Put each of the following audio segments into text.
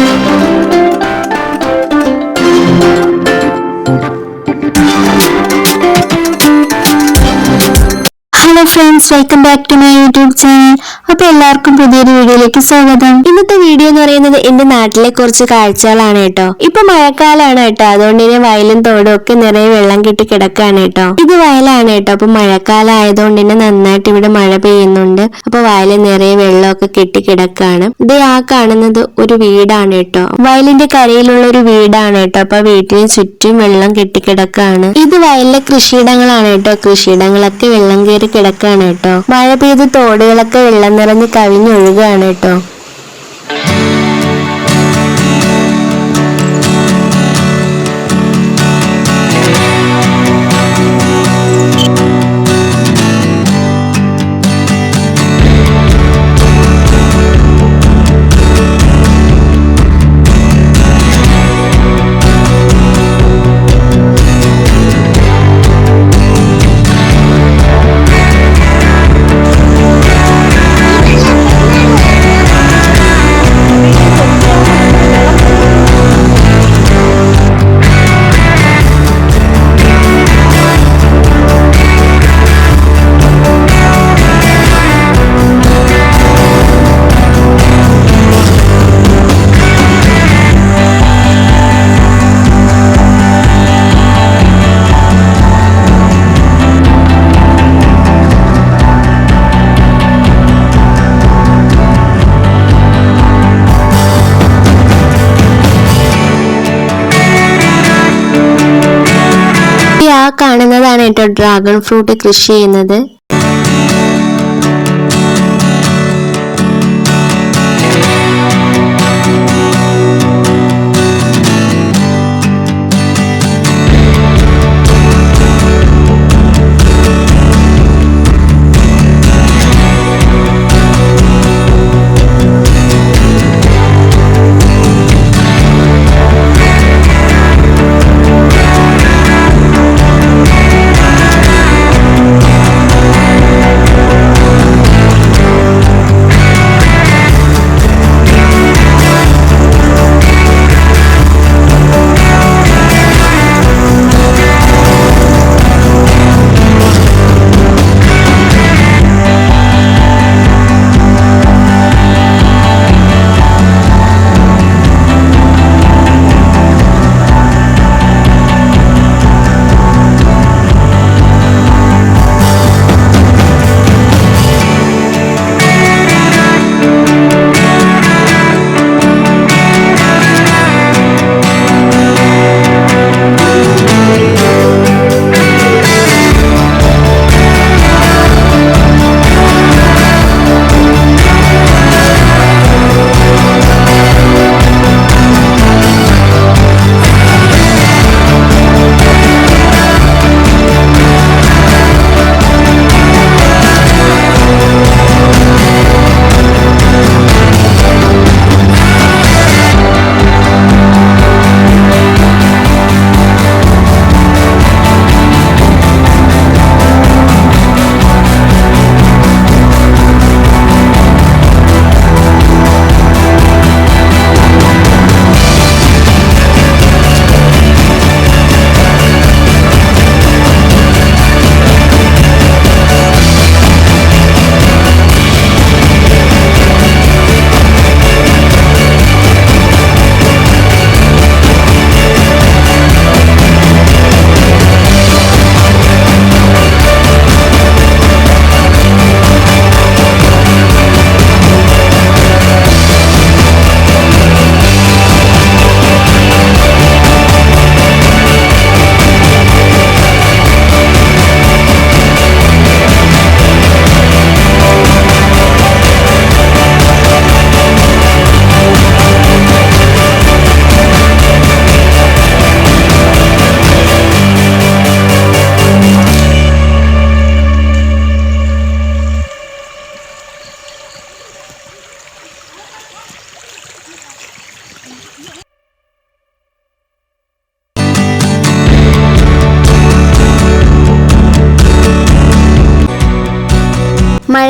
Thank you. Hello friends welcome back to my YouTube channel. അപ്പൊ എല്ലാവർക്കും പുതിയൊരു വീഡിയോയിലേക്ക് സ്വാഗതം. ഇന്നത്തെ വീഡിയോ എന്ന് പറയുന്നത് എന്റെ നാട്ടിലെ കുറച്ച് കാഴ്ചകളാണ് കേട്ടോ. ഇപ്പൊ മഴക്കാലമാണ് കേട്ടോ. അതുകൊണ്ട് തന്നെ വയലും തോടും ഒക്കെ നിറയെ വെള്ളം കെട്ടി കിടക്കാണ് കേട്ടോ. ഇത് വയലാണ് കേട്ടോ. അപ്പൊ മഴക്കാലം ആയതുകൊണ്ട് തന്നെ നന്നായിട്ട് ഇവിടെ മഴ പെയ്യുന്നുണ്ട്. അപ്പൊ വയലിൽ നിറയെ വെള്ളമൊക്കെ കെട്ടി കിടക്കാണ്. ഇത് ആ കാണുന്നത് ഒരു വീടാണ് കേട്ടോ. വയലിന്റെ കരയിലുള്ള ഒരു വീടാണ് കേട്ടോ. അപ്പൊ വീട്ടിന് ചുറ്റും വെള്ളം കെട്ടിക്കിടക്കാണ് ഇത് വയലിലെ കൃഷിയിടങ്ങളാണ് കേട്ടോ. കൃഷിയിടങ്ങളൊക്കെ വെള്ളം കയറി കിടക്കാണ് കേട്ടോ. മഴ പെയ്ത് തോടുകളൊക്കെ വെള്ളം നിറഞ്ഞ് കവിഞ്ഞൊഴുകാണ് കേട്ടോ. കേട്ടോ ഡ്രാഗൺ ഫ്രൂട്ട് കൃഷി ചെയ്യുന്നത്.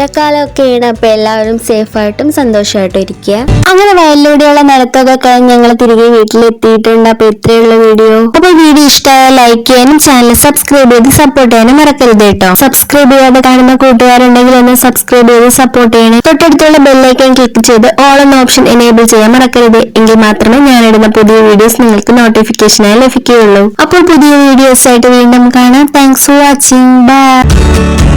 മഴക്കാലമൊക്കെയാണ് അപ്പൊ എല്ലാവരും സേഫ് ആയിട്ടും സന്തോഷമായിട്ടും ഇരിക്കുക. അങ്ങനെ വയലിലൂടെയുള്ള നിലത്തൊക്കെ കഴിഞ്ഞ് ഞങ്ങൾ തിരികെ വീട്ടിലെത്തിയിട്ടുണ്ട്. അപ്പൊ ഇത്രയുള്ള വീഡിയോ. അപ്പൊ വീഡിയോ ഇഷ്ടമായ ലൈക്ക് ചെയ്യാനും ചാനൽ സബ്സ്ക്രൈബ് ചെയ്ത് സപ്പോർട്ട് ചെയ്യാനും മറക്കരുത് കേട്ടോ. സബ്സ്ക്രൈബ് ചെയ്യാതെ കാണുന്ന കൂട്ടുകാരുണ്ടെങ്കിൽ ഒന്ന് സബ്സ്ക്രൈബ് ചെയ്ത് സപ്പോർട്ട് ചെയ്യണം. തൊട്ടടുത്തുള്ള ബെല്ലൈക്കൺ ക്ലിക്ക് ചെയ്ത് ഓൾ എന്ന ഓപ്ഷൻ എനേബിൾ ചെയ്യാൻ മറക്കരുത്. എങ്കിൽ മാത്രമേ ഞാൻ ഇടുന്ന പുതിയ വീഡിയോസ് നിങ്ങൾക്ക് നോട്ടിഫിക്കേഷനായി ലഭിക്കുകയുള്ളൂ. അപ്പോൾ പുതിയ വീഡിയോസ് ആയിട്ട് വീണ്ടും കാണാം. Thanks for watching bye